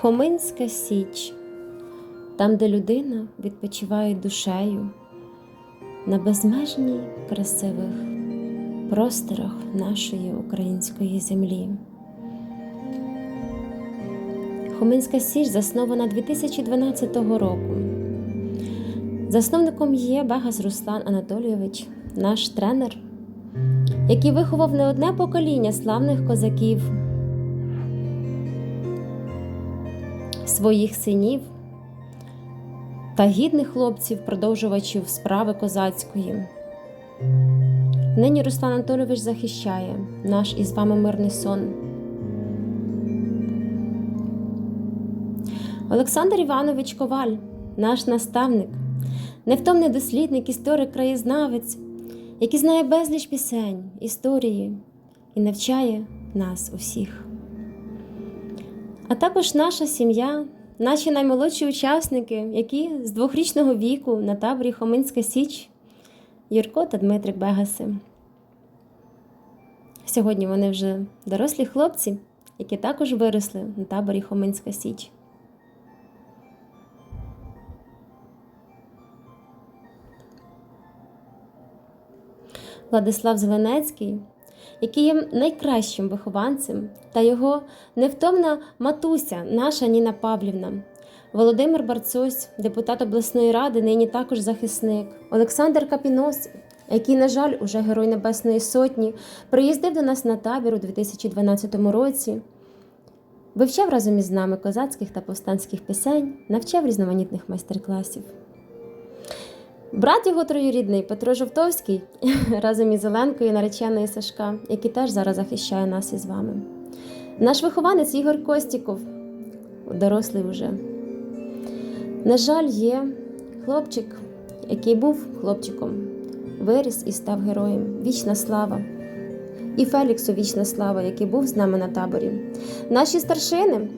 Хоминська Січ, там, де людина відпочиває душею на безмежній красивих просторах нашої української землі. Хоминська Січ заснована 2012 року. Засновником є Бегас Руслан Анатолійович, наш тренер, який виховав не одне покоління славних козаків, своїх синів та гідних хлопців, продовжувачів справи козацької. Нині Руслан Анатолійович захищає наш із вами мирний сон. Олександр Іванович Коваль, наш наставник, невтомний дослідник, історик, краєзнавець, який знає безліч пісень, історії і навчає нас усіх. А також наша сім'я, наші наймолодші учасники, які з двохрічного віку на таборі Хоминська Січ, Юрко та Дмитрик Бегаси. Сьогодні вони вже дорослі хлопці, які також виросли на таборі Хоминська Січ. Владислав Зеленецький, який є найкращим вихованцем, та його невтомна матуся, наша Ніна Павлівна, Володимир Барцусь, депутат обласної ради, нині також захисник, Олександр Капінос, який, на жаль, уже Герой Небесної Сотні, приїздив до нас на табір у 2012 році. Вивчав разом із нами козацьких та повстанських пісень, навчав різноманітних майстер-класів. Брат його троюрідний Петро Жовтовський разом із Оленкою, нареченою Сашка, який теж зараз захищає нас із вами. Наш вихованець Ігор Костіков, дорослий вже. На жаль, є хлопчик, який був хлопчиком, виріс і став героєм. Вічна слава. І Феліксу вічна слава, який був з нами на таборі. Наші старшини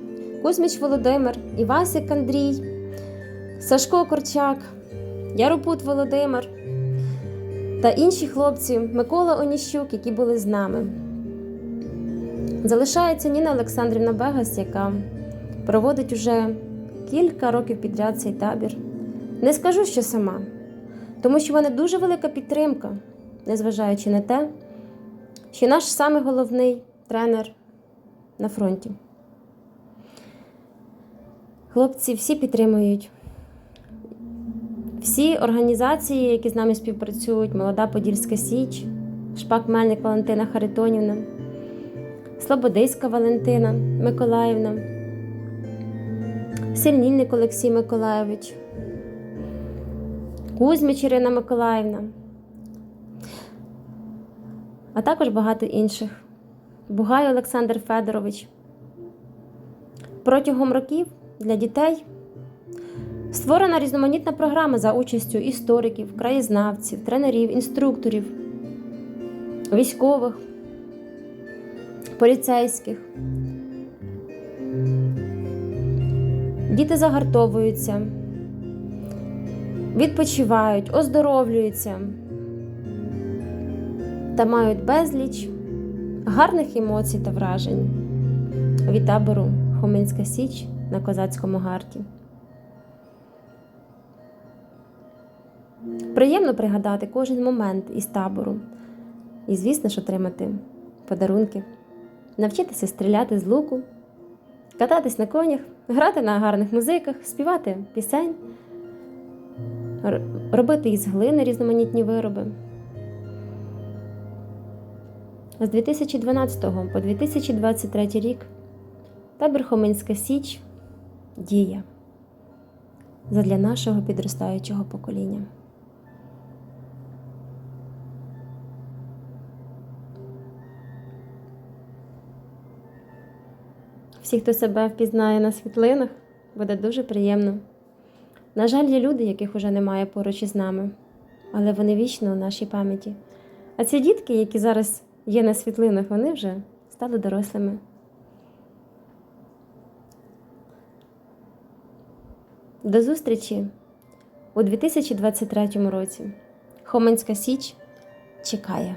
Кузьміч Володимир, Івасик Андрій, Сашко Корчак. Яропут Володимир та інші хлопці Микола Оніщук, які були з нами. Залишається Ніна Олександрівна Бегас, яка проводить уже кілька років підряд цей табір. Не скажу, що сама, тому що в мене дуже велика підтримка, незважаючи на те, що наш самий головний тренер на фронті. Хлопці всі підтримують. Всі організації, які з нами співпрацюють, Молода Подільська Січ, Шпак Мельник Валентина Харитонівна, Слободиська Валентина Миколаївна, Сильнільник Олексій Миколайович, Кузьміч Ірина Миколаївна, а також багато інших. Бугай Олександр Федорович. Протягом років для дітей. Створена різноманітна програма за участю істориків, краєзнавців, тренерів, інструкторів, військових, поліцейських. Діти загартовуються, відпочивають, оздоровлюються та мають безліч гарних емоцій та вражень від табору Хоминська Січ на Козацькому гарті. Приємно пригадати кожен момент із табору. І, звісно ж, отримати подарунки, навчитися стріляти з луку, кататись на конях, грати на гарних музиках, співати пісень, робити із глини різноманітні вироби. З 2012 по 2023 рік табір Хоминська Січ діє задля нашого підростаючого покоління. Всі, хто себе впізнає на світлинах, буде дуже приємно. На жаль, є люди, яких уже немає поруч із нами, але вони вічно у нашій пам'яті. А ці дітки, які зараз є на світлинах, вони вже стали дорослими. До зустрічі у 2023 році. Хоменська Січ чекає.